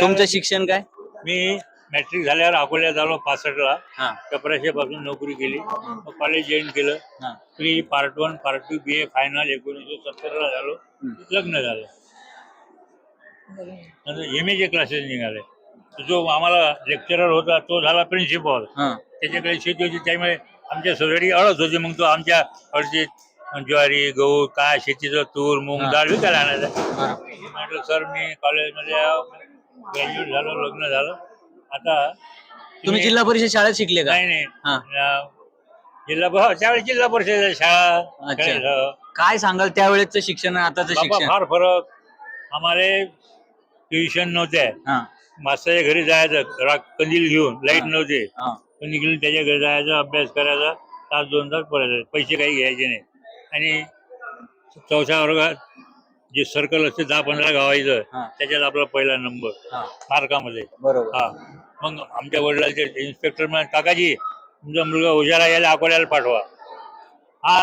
तुमचं शिक्षण काय? मी मॅट्रिक झाल्यावर अकोल्यात झालो पासष्टला. हा. कपराशेपासून नोकरी केली. मग कॉलेज जॉईन केलं. हा. Pre part one part two B A final एकोणीसशे सत्तरला झालो. लग्न झालं. नंतर एम एचे क्लासेस निघाले. जो आम्हाला लेक्चरर होता तो झाला प्रिन्सिपल हा. त्याच्याकडे शेती होती त्यामुळे आमच्या सोसायटी अळत होती. मग तो आमच्या अडचीत ज्वारी गहू काय शेतीचं तूर मूग हा. डाळ विकायला आणायचा. म्हटलं सर मी कॉलेजमध्ये ग्रॅज्युएट झालो लग्न झालं. आता तुम्ही जिल्हा परिषद शाळेत शिकले का? नाही नाही. हा. अं, जिल्हा प- त्यावेळी जिल्हा परिषद शाळा अच्छा. हो. काय सांगाल त्यावेळेचं शिक्षण आणि आताचं बाबा शिक्षण? फार फरक. आम्हाला ट्युशन नव्हते. हा. मास्तरच्या घरी जायचं रा- कंदील घेऊन लाइट हा. नव्हते. हा. कंदील घेऊन त्याच्या घरी जायचं अभ्यास करायचा तास दोन तास पडायचे. पैसे काही घ्यायचे नाही आणि चौथ्या वर्गात जे सर्कल असते दहा पंधरा गावायचं हा. त्याच्यात आपला पहिला नंबर हा. मार्कामध्ये. बरोबर. हा. मग आमच्या वडिलांचे इन्स्पेक्टर म्हणाले काकाजी तुमचा मुलगा हुशार आहे याला अकोल्याला पाठवा. हा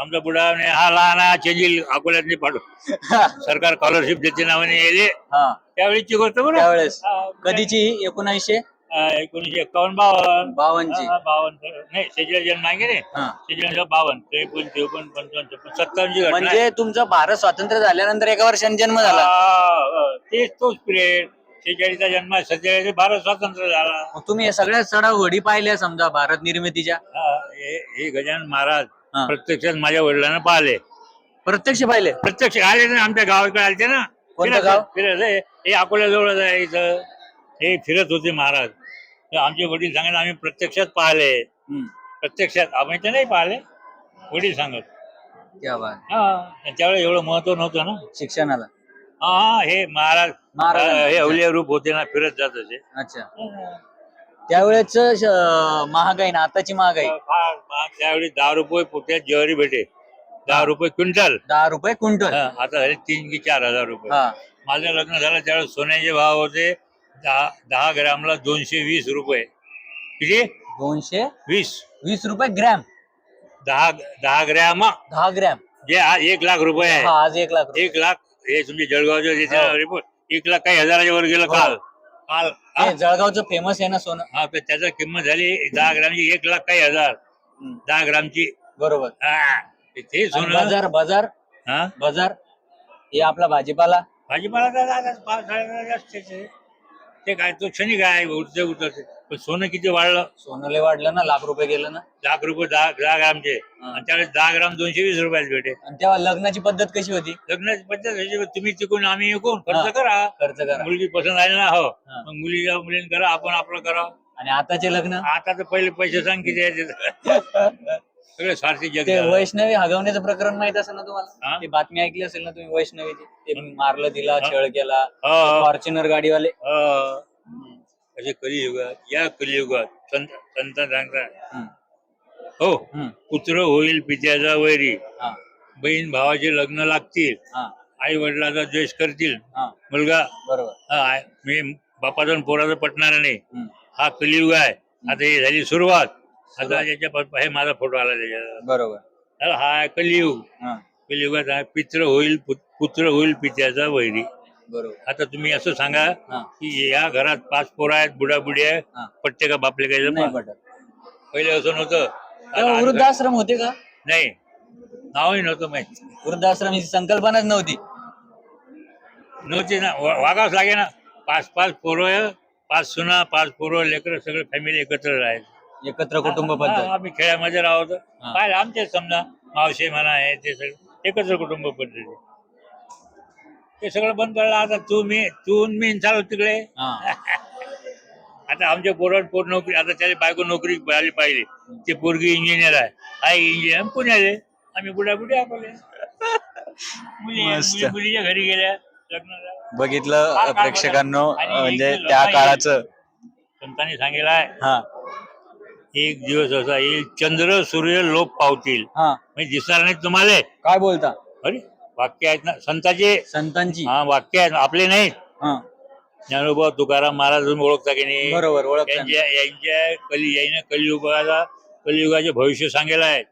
आमचा बुडा म्हणे, हा लहान हा चेंजील अकोल्यात नाही पाठवा. सरकार स्कॉलरशिप देते नावाने येले हा. त्यावेळीची गोष्ट बरं त्यावेळेस. हा, कधीची? एकोणऐंशी? अं, एकोणीसशे एकावन्न बावन्न. बावनची हा, बावन्न. नाही शेहेचाळीस जन्म आहे की नाही हा शेहेचाळीस बावन्न. त्रेपन्न चौपन्न पंचावन्न छप्पन्न सत्तावन्नची घटना आहे. म्हणजे तुमचा भारत स्वातंत्र्य झाल्यानंतर एका वर्षाने जन्म झाला. हा, हा, तेच तोच पिरियड शेहेचाळीसचा जन्म आहे. सत्तेचाळीस भारत स्वातंत्र्य झाला. मग तुम्ही हे सगळ्या चढाव घडी पाहिल्या समजा भारत निर्मितीच्या? हा, हे हे गजानन महाराज हा. प्रत्यक्षात माझ्या वडिलांना पाहिले. प्रत्यक्ष पाहिले? प्रत्यक्ष आले ना आमच्या गावाकडे आले ना. कोणतं गाव? फिरत हे हे अकोल्या जवळच आहे इथं. हे फिरत होते महाराज. तर आमचे वडील सांगत आम्ही प्रत्यक्षात पाहिले. प्रत्यक्षात आम्ही तर नाही पाहिले. वडील सांगत. क्या बात. हा त्यावेळेस एवढं महत्त्व नव्हतं ना. शिक्षणाला. हा हा, हे महाराज महाराज. हा, हे अवलिया रूप होते ना फिरत जात असे अच्छा. त्यावेळेच महागाई ना आताची महागाई. फार. त्यावेळी दहा रुपये पोट्यात ज्वारी भेटे. दहा रुपये क्विंटल. दहा रुपये क्विंटल. हा, आता झाले तीन की चार हजार रुपये. हा. माझं लग्न झालं त्यावेळेस सोन्याचे भाव होते. दहा दहा ग्रामला दोनशे वीस रुपये. किती? दोनशे वीस. वीस रुपये ग्रॅम. दहा दहा ग्रॅम दहा ग्रॅम. जे आज एक लाख रुपये आहे. हा आज एक लाख. एक लाख हे तुमचे जळगावचे हो. रिपोर्ट एक लाख काही हजाराच्या वर गेलं काल. काल हा? हे जळगावचं फेमस आहे ना सोनं. हा तर त्याचा किंमत झाली दहा ग्रामची एक लाख काही हजार. हम्म, दहा ग्रामची. बरोबर. हा. ते आणि सोनं. बाजार बाजार हा? बाजार हे आपला भाजीपाला. भाजीपाला तर आता पावसाळ्यात जास्तच आहे. ते काय तो क्षणिक आहे उठते उठते. पण सोनं किती वाढलं? सोनं लय वाढलं ना लाख रुपये गेलं ना. लाख रुपये दहा दहा ग्रामचे. आणि त्यावेळेस दहा ग्राम दोनशे वीस रुपयाला भेटे. आणि तेव्हा लग्नाची पद्धत कशी होती? लग्नाची पद्धत अशी, तुम्ही तिकून आम्ही इकून खर्च. करा. खर्च करा. मुलगी पसंत आली ना हो. हा. मग मुलीला मुलीने करा आपण आपलं करा आणि आताचे लग्न? आता तर पहिले पैसे सांग किती आहे ते. सगळे स्वार्थी जग ते. वैष्णवी हगवण्याचं प्रकरण माहीत असेल ना हा? तुम्हाला ती बातमी ऐकली असेल ना तुम्ही वैष्णवीची? ते मारलं तिला हा. छळ केला. हा. फॉर्च्युनर गाडीवाले. हा. असे कलियुगात या कलियुगात संत संत सांगतात हम्म, हो. हम्म, पुत्र होईल पित्याचा वैरी. हा, बहीण भावाचे लग्न लागतील. हा, आई वडिलाचा द्वेष करतील. हा, मुलगा? बरोबर. हा. मी बापाचं आणि पोराचं पटणार नाही. हम्म, हा कलियुग आहे. आता ही झाली सुरुवात. आता याच्या प- हे माझा फोटो आला त्याच्यात बरोबर. हा आहे कलियुग. हा, कलियुगात हा पित्र होईल पुत- पुत्र होईल पित्याचा वैरी. बरोबर. आता तुम्ही असं सांगा हा, की या घरात पाच पोरं आहेत बुडा बुडी आहे हा. पट्टे का बापले काय नाही जमा? पटत. पहिले असं नव्हतं. तेव्हा आता- वृद्धाश्रम होते का? नाही. नावही नव्हतं माहिती. वृद्धाश्रम ही संकल्पनाच नव्हती. नव्हती ना. वा- वागावंच लागे ना. पाच पाच पोरं पाच सुना पाच पोरं लेकरं सगळे फॅमिली एकत्र राहायचे. एकत्र कुटुंब हा, पद्धत. आम्ही खेड्यामध्ये राहतो. हा. काय आमचे समजा मावशे म्हणा हे ते सगळं एकत्र कुटुंब पद्धती. ते सगळं बंद पडलं आता तू मी तू मी चालू तिकडे. हा. आता आमच्या पोरात पोर नोकरी आता त्याला बायको नोकरी आली पाहिजे ते पोरगी इंजिनियर आहे. हाय इंजिनियर पुण्याले. आम्ही बुड्या बुड्या आपले. मुली मस्त. मुली- मुलीच्या घरी गेल्या. बघितलं प्रेक्षकांनो म्हणजे त्या काळाचं. संतांनी सांगितलं आहे. हा. एक दिवस असा येईल चंद्र सूर्य लोक पावतील. हा. म्हणजे दिसणार नाही तुम्हाला. काय बोलता? अरे वाक्य आहेत ना. संताचे? संतांची. हा वाक्य आहेत. आपले नाही हा. ज्ञानोबा तुकाराम महाराज ओळखता की नाही? बरोबर ओळख यांच्या यांच्या कली याईनं कलियुगाला कलियुगाचे भविष्य सांगेल आहे